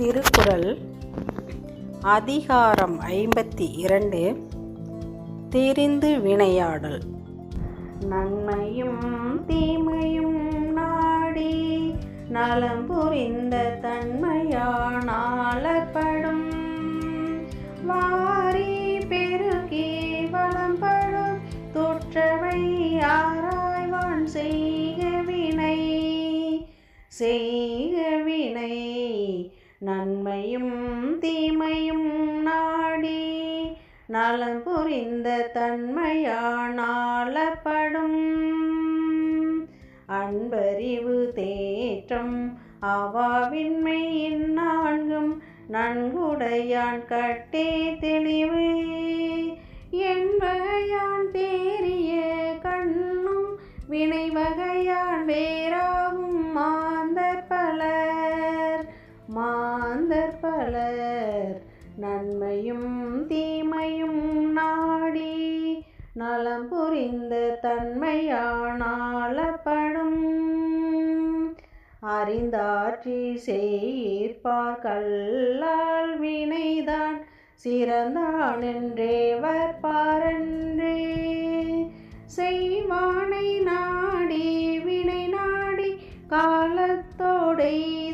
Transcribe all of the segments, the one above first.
திருக்குறள் அதிகாரம் ஐம்பத்தி இரண்டு தெரிந்து வினையாடல். நன்மையும் தீமையும் நாடி நலம் புரிந்த தன்மையானாலப்படும் வாரி பெருகி வளம்படும் தொற்றவை ஆராய்வான் செய்க வினை செய்க வினை. நன்மையும் தீமையும் நாடி நலம் புரிந்த தன்மையானாலப்படும் அன்பறிவு தேற்றம் அவாவின்மை இந்நான்கும் நன்குடையான் கட்டே தெளிவு. என்பகையான் தேறிய கண்ணும் வினை வகையான் வேறா நன்மையும் தீமையும் நாடி நலம் புரிந்த தன்மையானாலப்படும் அறிந்தாற்றி செய்ப்பார் கல்லால் வினைதான். சிறந்தான் என்றேவர் பாரன்றே. செய்வானை நாடி வினை நாடி காலத்தோடை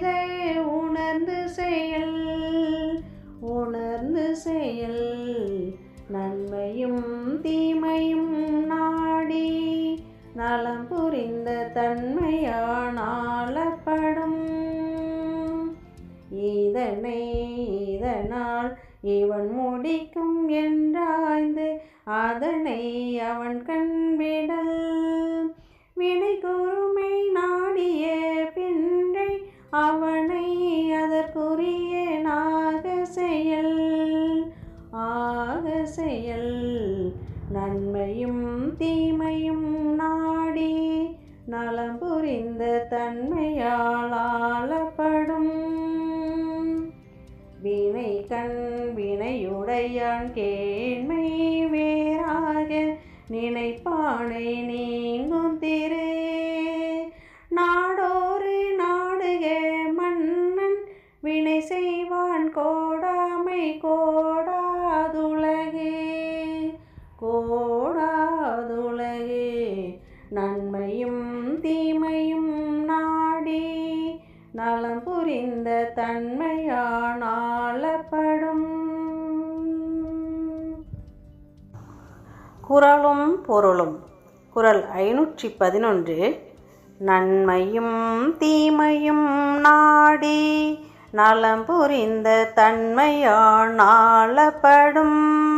செயல் நன்மையும் தீமையும் நாடி நலம் புரிந்த தன்மையானாலப்படும் இதனை இதனால் இவன் முடிக்கும் என்றாய்ந்து அதனை அவன் கண்விடல் செயல் நன்மையும் தீமையும் நாடி நலம் புரிந்த தன்மையாளாலப்படும் வினை கண் வினையுடையான் கேண்மை வேறாக நினைப்பானை நீங்கும் திரு. நாடோறு நாடுக மன்னன் வினை செய்வான் கோடாமை கோடா கோடாதுலகே கோடாதுலகே நன்மையும் தீமையும் நாடி நலம் புரிந்த தன்மையானாலப்படும் குரலும் பொருளும். குரல் ஐநூற்றி பதினொன்று. நன்மையும் தீமையும் நாடி நலம் புரிந்த தன்மையானாலப்படும்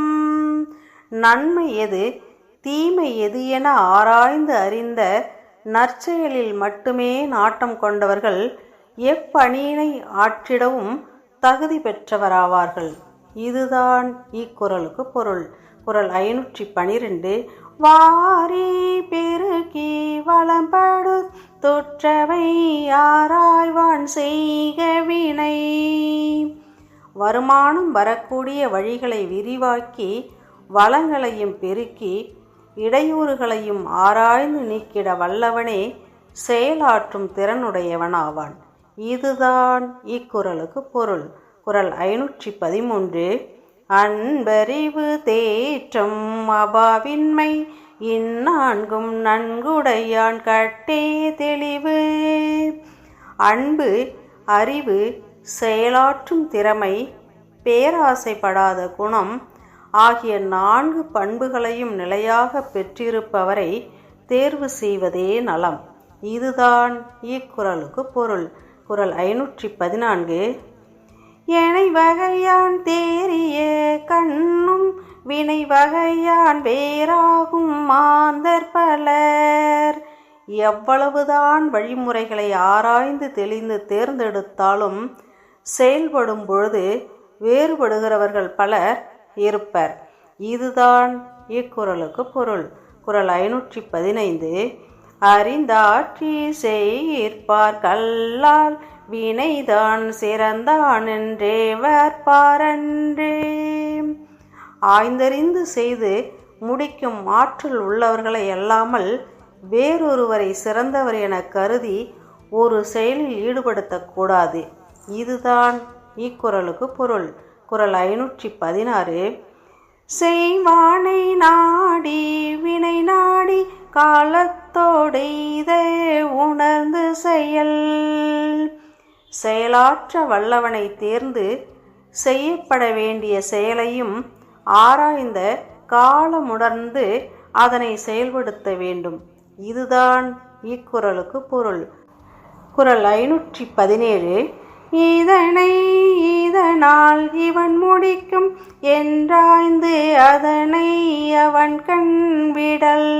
நன்மை எது? தீமை எது என ஆராய்ந்து அறிந்த நற்செயலில் மட்டுமே நாட்டம் கொண்டவர்கள் எப்பணியினை ஆற்றிடவும் தகுதி பெற்றவராவார்கள். இதுதான் இக்குறளுக்கு பொருள். குரல் ஐநூற்றி பனிரெண்டு. வாரி பெருகி வளம்படு தொற்றவை ஆராய்வான் செய்க வினை. வருமானம் வரக்கூடிய வழிகளை விரிவாக்கி வளங்களையும் பெருக்கி இடையூறுகளையும் ஆராய்ந்து நீக்கிட வல்லவனே செயலாற்றும் திறனுடையவனாவான். இதுதான் இக்குறளுக்கு பொருள். குரல் ஐநூற்றி பதிமூன்று. அன்பறிவு தேற்றம் அபாவின்மை இந்நான்கும் நன்குடையான் கட்டே தெளிவு. அன்பு அறிவு செயலாற்றும் திறமை பேராசைப்படாத குணம் ஆகிய நான்கு பண்புகளையும் நிலையாக பெற்றிருப்பவரை தேர்வு செய்வதே நலம். இதுதான் இக்குறளுக்கு பொருள். குரல் ஐநூற்றி பதினான்கு. எனை வகையான் தேறிய கண்ணும் வினை வகையான் வேறாகும் மாந்தர் பலர். எவ்வளவுதான் வழிமுறைகளை ஆராய்ந்து தெளிந்து தேர்ந்தெடுத்தாலும் செயல்படும் பொழுது வேறுபடுகிறவர்கள் பலர் இருப்பர். இதுதான் இக்குறளுக்கு பொருள். குறள் ஐநூற்றி பதினைந்து அறிந்தாற்றி செய்ப்பார் கல்லால் வினைதான் சிறந்தான் என்றேவர் பாரன்றே. ஆய்ந்தறிந்து செய்து முடிக்கும் ஆற்றல் உள்ளவர்களை அல்லாமல் வேறொருவரை சிறந்தவர் என கருதி ஒரு செயலில் ஈடுபடுத்தக்கூடாது. இதுதான் இக்குறளுக்கு பொருள். குரல் ஐநூற்றி பதினாறு செய்வானை நாடி வினை நாடி காலத்தோடு இதை உணர்ந்து செயல். செயலாற்ற வல்லவனை தேர்ந்து செய்யப்பட வேண்டிய செயலையும் ஆராய்ந்த காலமுணர்ந்து அதனை செயல்படுத்த வேண்டும். இதுதான் இக்குறளுக்கு பொருள். குரல் ஐநூற்றி பதினேழு இதனை நாள் இவன் முடிக்கும் என்றாய்ந்து அதனை அவன் கண்விடல்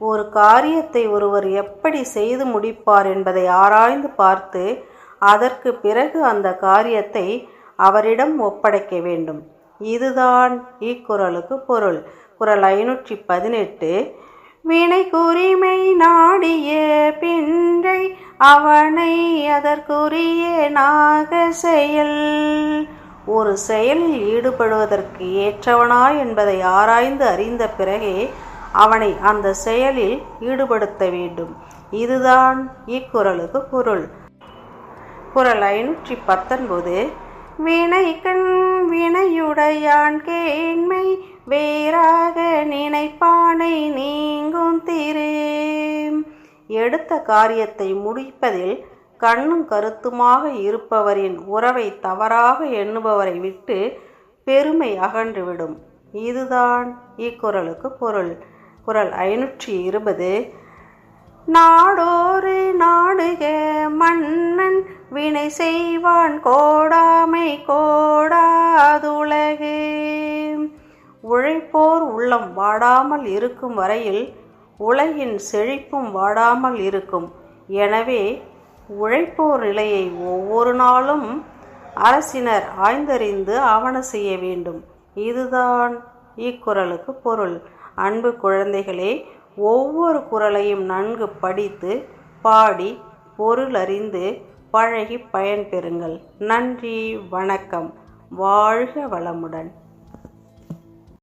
ஒரு காரியத்தை ஒருவர் எப்படி செய்து முடிப்பார் என்பதை ஆராய்ந்து பார்த்து அதற்கு பிறகு அந்த காரியத்தை அவரிடம் ஒப்படைக்க வேண்டும். இதுதான் இக்குறளுக்கு பொருள். குறள் ஐநூற்றி பதினெட்டு வினை குறிமை நாடிய பின்றை அவனை அதற்குரிய நாக செயல். ஒரு செயலில் ஈடுபடுவதற்கு ஏற்றவனா என்பதை ஆராய்ந்து அறிந்த பிறகே அவனை அந்த செயலில் ஈடுபடுத்த வேண்டும். இதுதான் இக்குறளுக்கு பொருள் குரல் ஐநூற்றி பத்தொன்பது வினைக்கண் வினையுடையான் கேண்மை வேறாக நினைப்பானை நீங்கும் திரு. எடுத்த காரியத்தை முடிப்பதில் கண்ணும் கருத்துமாக இருப்பவரின் உறவை தவறாக எண்ணுபவரை விட்டு பெருமை அகன்றுவிடும். இதுதான் இக்குறளுக்கு பொருள். குரல் ஐநூற்றி இருபது. நாடோறு நாடுக மன்னன் வினை செய்வான் கோடாமை கோடாதுலகே. உழைப்போர் உள்ளம் வாடாமல் இருக்கும் வரையில் உலகின் செழிப்பும் வாடாமல் இருக்கும். எனவே உழைப்போர் நிலையை ஒவ்வொரு நாளும் அரசினர் ஆய்ந்தறிந்து ஆவண செய்ய வேண்டும். இதுதான் இக்குறளுக்கு பொருள். அன்பு குழந்தைகளே ஒவ்வொரு குறளையும் நன்கு படித்து பாடி பொருள் அறிந்து பழகி பயன்பெறுங்கள். நன்றி வணக்கம். வாழ்க வளமுடன்.